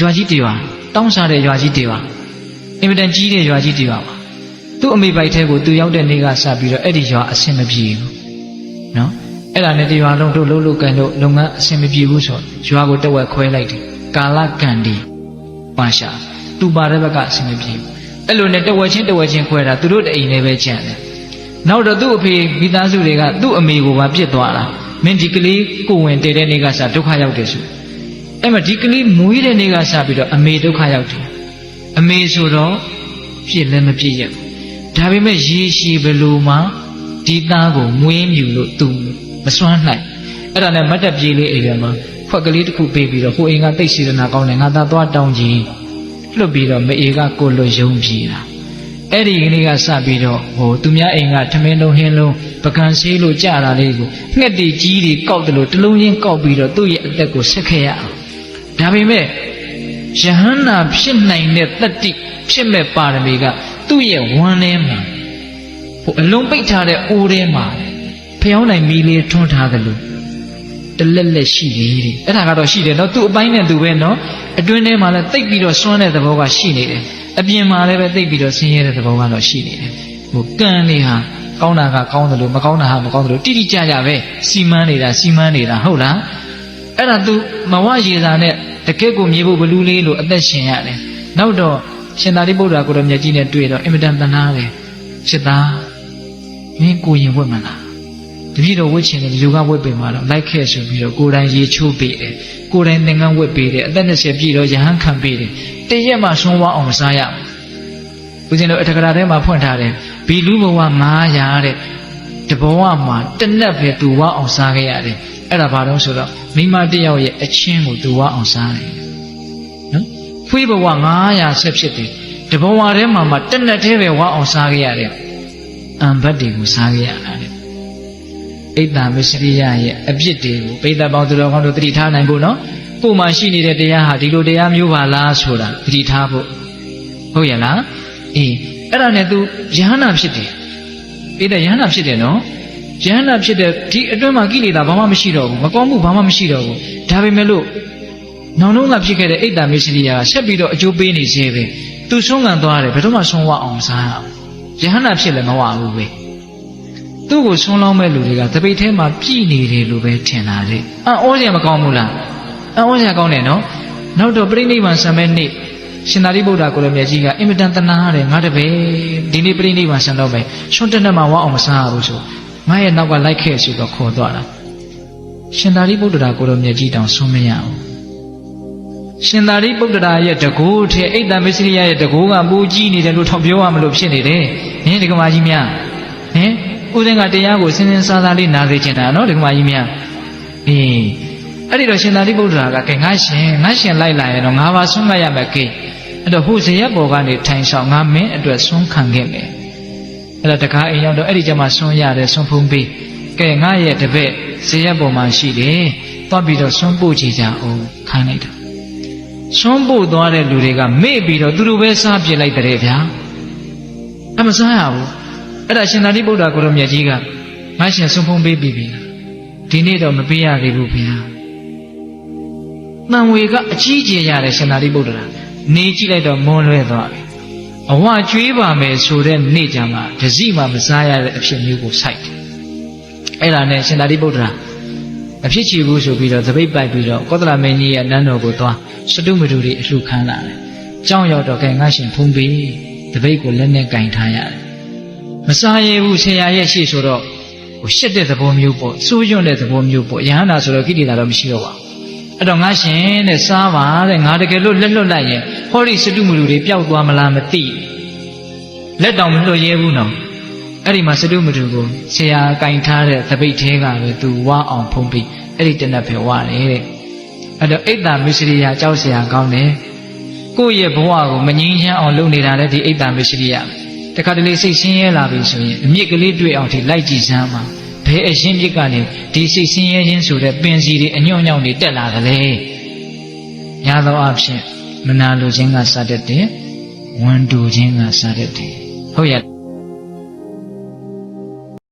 ရွာကြီးတရွာတောင်းစားတဲ့ရွာကြီးတရွာအင်မတန်ကြီးတဲ့ရွာကြီးတရွာပါသူ့အမေပိုက်ထဲကိုသူရောက်တဲ့နေ့ကစပြီးတော့အဲ့ဒီရွာအဆင်မပြေဘူးနော်အဲ့ဒါနဲ့တရွာလုံးတို့လှုပ်လှုပ်ကန်တို့လုပ်ငန်းအဆင်မပြေဘူးဆိုရွာကိုတက်ဝက်ခွဲလိုက်တယ်ကာလကန်ဒီပါရှာသူပါတဲ့ဘက်ကအဆင်မပြေဘူးအဲ့လိုနဲ့တက်ဝက်ချင်းတက်ဝက်ချင်းခွဲတာသူတို့တအိမ်နဲ့ပဲကြံတယ်နောက်တော့သူ့အဖေမိသားစုတွေကသူ့အမေကိုပါပြစ်သွားတာမင်းဒီကလေးကိုဝင်တည်တဲ့နေ့ကစဒုက္ခရောက်တယ်ဆို အဲ့မှာဒီကလေးမွေးတဲ့နေ့ကစပြီးတော့အမေဒုက္ခရောက်တယ်အမေဆိုတော့ပြစ်လည်းမပြစ်ရဘူးဒါပေမဲ့ရေရှည်ဘယ်လိုမှဒီသားကိုမွေးမြူလို့သူမစွမ်းနိုင်အဲ့ဒါနဲ့မတ်တက်ပြေးလေးအိမ်ထဲမှာခွက်ကလေးတစ်ခုပေးပြီးတော့ဟိုအိမ်ကတိတ်စေတနာကောင်းတယ်ငါသားသွားတောင်းကြည့်လွတ်ပြီးတော့မအေကကိုလွတ်ယုံပြေးတာအဲ့ဒီကနေ့ကစပြီးတော့ဟိုသူများအိမ်ကထမင်းလုံးဟင်းလုံးပကံဆေးလို့ကြတာလေးကိုငှက်တီကြီးတွေကောက်တယ်လို့တလုံးချင်းကောက်ပြီးတော့သူ့ရဲ့အသက်ကိုဆက်ခဲ့ရအောင် ဒါပေမဲ့ယဟန္တာဖြစ်နိုင်တဲ့တတ္တိဖြစ်မဲ့ပါရမီကသူ့ရဲ့ဝမ်းထဲမှာဟိုအလုံးပိတ်ထားတဲ့အိုးထဲမှာဖျောင်းနိုင်မီလေးထွန်းထားတယ်လို့တလက်လက်ရှိလေတဲ့အဲ့ဒါကတော့ရှိတယ်နော်သူ့အပိုင်းနဲ့သူပဲနော်အတွင်းထဲမှာလည်းတိတ်ပြီးတော့စွန့်တဲ့သဘောကရှိနေတယ်အပြင်မှာလည်းပဲတိတ်ပြီးတော့ဆင်းရဲတဲ့သဘောကတော့ရှိနေတယ်ဟိုကံနေဟာကောင်းတာကကောင်းတယ်လို့မကောင်းတာဟာမကောင်းတယ်လို့တိတိကျကျပဲစီမန်းနေတာစီမန်းနေတာဟုတ်လားအဲ့ဒါ तू မဝရေစာနဲ့ တကယ့်ကိုမြေဖို့ဘလူးလေးလို့အသက်ရှင်ရတယ်နောက်တော့ရှင်သာရိပုတ္တရာကိုရောမြတ်ကြီးနဲ့တွေ့တော့အင်မတန်တနာတယ်စစ်သားမင်းကိုရင်ဝတ်မလားတပည့်တော်ဝတ်ချင်တယ်လူကဝတ်ပေမှာတော့လိုက်ခဲ့ဆိုပြီးတော့ကိုယ်တိုင်ရေချိုးပေးတယ်ကိုယ်တိုင်သင်္ကန်းဝတ်ပေးတယ်အသက်20ပြည့်တော့ယဟန်ခံပေးတယ်တရက်မှဆွန်းဝအောင်မစားရဘူးဦးဇင်းတို့အထက်ကရာထဲမှာဖွင့်ထားတယ်ဘီလူဘဝ900တဲ့တဘဝမှာတနက်ပဲသူဝအောင်စားခဲ့ရတယ် အဲ့ဒါဘာလို့ဆိုတော့မိမတယောက်ရဲ့အချင်းကိုသူဝအောင်စားတယ်နော်ဖွေးဘဝ900ဆက်ဖြစ်တယ်တဘဝထဲမှာမှတနက်တည်းပဲဝအောင်စားခဲ့ရတယ်အံဘတ်တွေကိုစားခဲ့ရတာတဲ့အိတ်တံမစ္စရိယရဲ့အပြစ်တွေကိုပိဋကပေါင်းသူတော်ကောင်းတို့တတိထားနိုင်ဖို့နော်ကိုယ်မှာရှိနေတဲ့တရားဟာဒီလိုတရားမျိုးပါလားဆိုတာတတိထားဖို့ဟုတ်ရဲ့လားအေးအဲ့ဒါနဲ့ तू ယဟနာဖြစ်တယ်ပိဋကယဟနာဖြစ်တယ်နော် ယဟနာဖြစ်တဲ့ဒီအတွင်းမှာကိလေသာဘာမှမရှိတော့ဘူးမကောင်းမှုဘာမှမရှိတော့ဘူးဒါပေမဲ့လို့နောင်တော့ကဖြစ်ခဲ့တဲ့အိတ်တံမစ္စရိယကဆက်ပြီးတော့အကျိုးပေးနေသေးပဲသူဆုံးခံသွားတယ်ဘယ်တော့မှဆုံးဝအောင်စားအောင်ယဟနာဖြစ်လည်းမဝဘူးပဲသူ့ကိုဆုံးလောင်းမဲ့လူတွေကတပိတ်ထဲမှာပြည်နေတယ်လို့ပဲထင်တာလေအံ့ဩစရာမကောင်းဘူးလားအံ့ဩစရာကောင်းတယ်နော်နောက်တော့ပြိဋိဘံဆံမဲ့နေ့ရှင်သာရိပုတ္တရာကိုလည်းမြတ်ကြီးကအင်မတန်တနာရတယ်ငါတပည့်ဒီနေ့ပြိဋိဘံဆံတော့မယ်ရှွန်းတက်နဲ့မှဝအောင်မစားဘူးဆို ငါရဲ့နောက်ကလိုက်ခဲ့ဆိုတော့ခေါ်သွားတာရှင်သာရိပုတ္တရာကိုလည်းမြတ်ကြီးတောင်ဆုံးမရဘူးရှင်သာရိပုတ္တရာရဲ့တကိုးထဲအိတ်တံမစ္စရိယရဲ့တကိုးကပူကြီးနေတယ်လို့ထောက်ပြောရမလို့ဖြစ်နေတယ်။ဟင်ဒီကမာကြီးများဟင်ဦးစင်းကတရားကိုစင်စင်စားစားလေးနားသေးချင်တာနော်ဒီကမာကြီးများအေးအဲ့ဒီတော့ရှင်သာရိပုတ္တရာကကဲငါရှင်ငါရှင်လိုက်လာရင်တော့ငါပါဆွမ်းမရမယ်ကေအဲ့တော့ဟိုဇရက်ပေါ်ကနေထိုင်ဆောင်ငါမင်းအတွက်ဆွမ်းခံခဲ့မယ် အဲ့တော့တခါအိမ်ရောက်တော့အဲ့ဒီကျမှဆွမ်းရတယ်ဆွမ်းဖုံးပေးကဲငါရဲ့တပည့်ဇရက်ပေါ်မှာရှိတယ်သွားပြီးတော့ဆွမ်းပို့ချကြအောင်ခိုင်းလိုက်တာဆွမ်းပို့သွားတဲ့လူတွေကမေ့ပြီးတော့သူတို့ပဲစားပြစ်လိုက်တဲ့ဗျာအမစားရဘူးအဲ့ဒါရှင်သာရိပုတ္တရာကိုရမြတ်ကြီးကငါရှင်ဆွမ်းဖုံးပေးပြီပြီဒီနေ့တော့မပေးရသေးဘူးဗျာတန်ဝေကအကြီးကျယ်ရတယ်ရှင်သာရိပုတ္တရာနေကြည့်လိုက်တော့မွန်းလွဲသွားပြီ အဝကျွေးပါမယ်ဆိုတဲ့နေ့ကြမှာဒစီမှမစားရတဲ့အဖြစ်မျိုးကိုစိုက်တယ်အဲ့ဒါနဲ့ရှင်သာရိပုတ္တရာအဖြစ်ချီဘူးဆိုပြီးတော့သပိတ်ပိုက်ပြီးတော့ကောသလမင်းကြီးရဲ့နန်းတော်ကိုသွားစတုမတုတွေအလှခံလာတယ်။ကြောင်းရောက်တော့ကဲငါရှင်ဖုံးပြီးတပိတ်ကိုလက်နဲ့ကင်ထားရတယ်။မစားရဘူးဆရာရဲ့ရှေ့ဆိုတော့ဟိုရှက်တဲ့သဘောမျိုးပေါ့စိုးရွံ့တဲ့သဘောမျိုးပေါ့ယဟန္တာဆိုတော့ကိလေသာတော့မရှိတော့ပါဘူး။ အဲ့တော့ငါရှင်တဲ့စားပါတဲ့ငါတကယ်လို့လက်လွတ်လိုက်ရင်ဟောဒီစတုမလူတွေပျောက်သွားမလားမသိလက်တောင်မလွတ်ရဲဘူးနော်အဲ့ဒီမှာစတုမလူကိုဆရာကင်ထားတဲ့သပိတ်သေးကပဲသူဝါအောင်ဖုံးပြီးအဲ့ဒီတနက်ပဲဝါတယ်တဲ့အဲ့တော့အိတ်တာမစ္စရိယကြောက်ဆရာကောင်းတယ်ကိုယ့်ရဲ့ဘဝကိုမငြင်းချမ်းအောင်လုပ်နေတာလေဒီအိတ်တာမစ္စရိယတခါတလေစိတ်ဆင်းရဲလာပြီဆိုရင်အမြင့်ကလေးတွေ့အောင်ဒီလိုက်ကြည့်စမ်းပါ ဘယ်အရှင်မြစ်ကနေဒီစိတ်ဆင်းရဲခြင်းဆိုတဲ့ပင်စီတွေအညွန့်ညောင်းတွေတက်လာကြလေညာသောအဖြစ်မနာလိုခြင်းကစတတ်တယ်ဝန်တူခြင်းကစတတ်တယ်ဟုတ်ရဲ့